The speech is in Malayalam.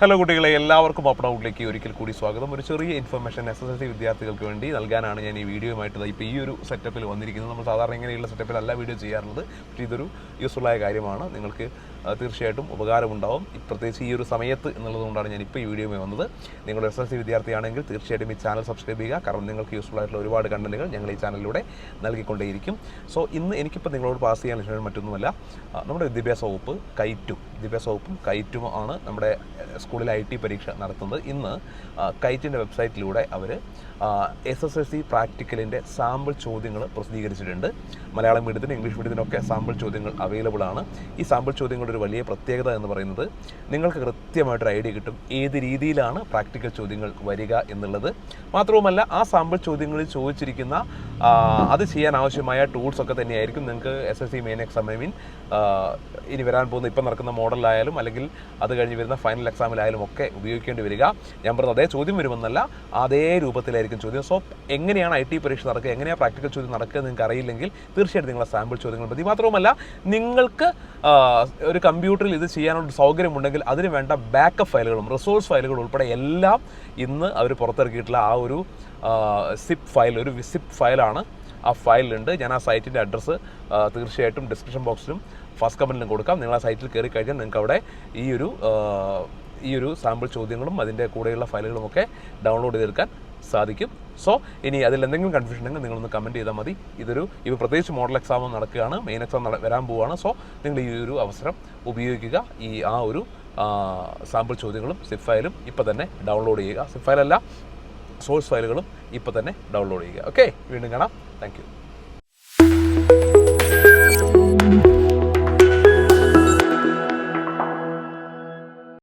ഹലോ കുട്ടികളെ എല്ലാവർക്കും ഓപ്പൺ ഔട്ടിലേക്ക് ഒരിക്കൽ കൂടി സ്വാഗതം. ഒരു ചെറിയ information S S L C വിദ്യാർത്ഥികൾക്ക് വേണ്ടി നൽകാനാണ് ഞാൻ ഈ വീഡിയോയുമായിട്ട് ഇപ്പോൾ ഈ ഒരു സെറ്റപ്പിൽ വന്നിരിക്കുന്നത് നമ്മൾ സാധാരണ ഇങ്ങനെയുള്ള സെറ്റപ്പിലല്ല വീഡിയോ ചെയ്യാറുള്ളത്. പക്ഷേ ഇതൊരു യൂസ്ഫുള്ളായ കാര്യമാണ്. നിങ്ങൾക്ക് തീർച്ചയായിട്ടും ഉപകാരമുണ്ടാവും. പ്രത്യേകിച്ച് ഈ ഒരു സമയത്ത് എന്നുള്ളതുകൊണ്ടാണ് ഞാൻ ഇപ്പോൾ ഈ വീഡിയോയുമായി വന്നത്. നിങ്ങൾ എസ് എൽ സി വിദ്യാർത്ഥിയാണെങ്കിൽ തീർച്ചയായിട്ടും ഈ ചാനൽ സബ്സ്ക്രൈബ് ചെയ്യുക. കാരണം നിങ്ങൾക്ക് യൂസ്ഫുൾ ആയിട്ടുള്ള ഒരുപാട് കണ്ടന്റുകൾ ഞങ്ങൾ ഈ ചാനലിലൂടെ നൽകിക്കൊണ്ടേയിരിക്കും. സോ ഇന്ന് എനിക്കിപ്പോൾ നിങ്ങളോട് പാസ് ചെയ്യാൻ ലക്ഷ്യം മറ്റൊന്നുമല്ല. നമ്മുടെ വിദ്യാഭ്യാസ വകുപ്പ് കൈറ്റും വിദ്യാഭ്യാസ വകുപ്പും കൈറ്റും ആണ് നമ്മുടെ സ്കൂളിൽ ഐ ടി പരീക്ഷ നടത്തുന്നത്. ഇന്ന് കൈറ്റിന്റെ വെബ്സൈറ്റിലൂടെ അവർ എസ് എസ് എൽ സി പ്രാക്ടിക്കലിന്റെ സാമ്പിൾ ചോദ്യങ്ങൾ പ്രസിദ്ധീകരിച്ചിട്ടുണ്ട്. മലയാളം മീഡിയത്തിനും ഇംഗ്ലീഷ് മീഡിയത്തിനൊക്കെ സാമ്പിൾ ചോദ്യങ്ങൾ അവൈലബിൾ ആണ്. ഈ സാമ്പിൾ ചോദ്യങ്ങളുടെ ഒരു വലിയ പ്രത്യേകത എന്ന് പറയുന്നത് നിങ്ങൾക്ക് കൃത്യമായിട്ടൊരു ഐഡിയ കിട്ടും ഏത് രീതിയിലാണ് പ്രാക്ടിക്കൽ ചോദ്യങ്ങൾ വരിക എന്നുള്ളത്. മാത്രവുമല്ല ആ സാമ്പിൾ ചോദ്യങ്ങളിൽ ചോദിച്ചിരിക്കുന്ന അത് ചെയ്യാൻ ആവശ്യമായ ടൂൾസ് ഒക്കെ തന്നെയായിരിക്കും നിങ്ങൾക്ക് S S C main exam I mean ഇനി വരാൻ പോകുന്ന ഇപ്പം നടക്കുന്ന മോഡലായാലും അല്ലെങ്കിൽ അത് കഴിഞ്ഞ് വരുന്ന ഫൈനൽ എക്സാമിലായാലും ഒക്കെ ഉപയോഗിക്കേണ്ടി വരിക. ഞാൻ പറഞ്ഞത് അതേ ചോദ്യം വരുമെന്നല്ല അതേ രൂപത്തിലായിരിക്കും ചോദ്യം. സോ എങ്ങനെയാണ് ഐ ടി പരീക്ഷ നടക്കുക? എങ്ങനെയാണ് പ്രാക്ടിക്കൽ ചോദ്യം നടക്കുക നിങ്ങൾക്ക് അറിയില്ലെങ്കിൽ തീർച്ചയായിട്ടും നിങ്ങളെ സാമ്പിൾ ചോദ്യങ്ങൾ മതി. മാത്രവുമല്ല നിങ്ങൾക്ക് ഒരു കമ്പ്യൂട്ടറിൽ ഇത് ചെയ്യാനുള്ള സൗകര്യമുണ്ടെങ്കിൽ അതിന് വേണ്ട ബാക്കപ്പ് ഫയലുകളും റിസോഴ്സ് ഫയലുകളും ഉൾപ്പെടെ എല്ലാം ഇന്ന് അവർ പുറത്തിറക്കിയിട്ടുള്ള ആ ഒരു സിപ്പ് ഫയൽ ഒരു സിപ്പ് ഫയലാണ് ആ ഫയലിലുണ്ട്. ഞാൻ ആ സൈറ്റിന്റെ അഡ്രസ്സ് തീർച്ചയായിട്ടും ഡിസ്ക്രിപ്ഷൻ ബോക്സിലും ഫസ്റ്റ് കമന്റിലും കൊടുക്കാം. നിങ്ങൾ ആ സൈറ്റിൽ കയറി കഴിഞ്ഞാൽ നിങ്ങൾക്ക് അവിടെ ഈ ഒരു ഈ ഒരു സാമ്പിൾ ചോദ്യങ്ങളും അതിന്റെ കൂടെയുള്ള ഫയലുകളും ഒക്കെ ഡൗൺലോഡ് ചെയ്തെടുക്കാൻ സാധിക്കും. സോ ഇനി അതിൽ എന്തെങ്കിലും കൺഫ്യൂഷൻ ഉണ്ടെങ്കിൽ നിങ്ങളൊന്ന് കമന്റ് ചെയ്താൽ മതി. ഇതൊരു ഇപ്പോൾ പ്രത്യേകിച്ച് മോഡൽ എക്സാം നടക്കുകയാണ് മെയിൻ എക്സാം നട വരാൻ പോവുകയാണ് സോ നിങ്ങൾ ഈ ഒരു അവസരം ഉപയോഗിക്കുക. ഈ ആ ഒരു സാമ്പിൾ ചോദ്യങ്ങളും സിഫ് ഫയലും ഇപ്പോൾ തന്നെ ഡൗൺലോഡ് ചെയ്യുക. സിഫ് ഫയലല്ല സോഴ്സ് ഫയലുകളും ഇപ്പോൾ തന്നെ ഡൗൺലോഡ് ചെയ്യുക. ഓക്കെ വീണ്ടും കാണാം. താങ്ക്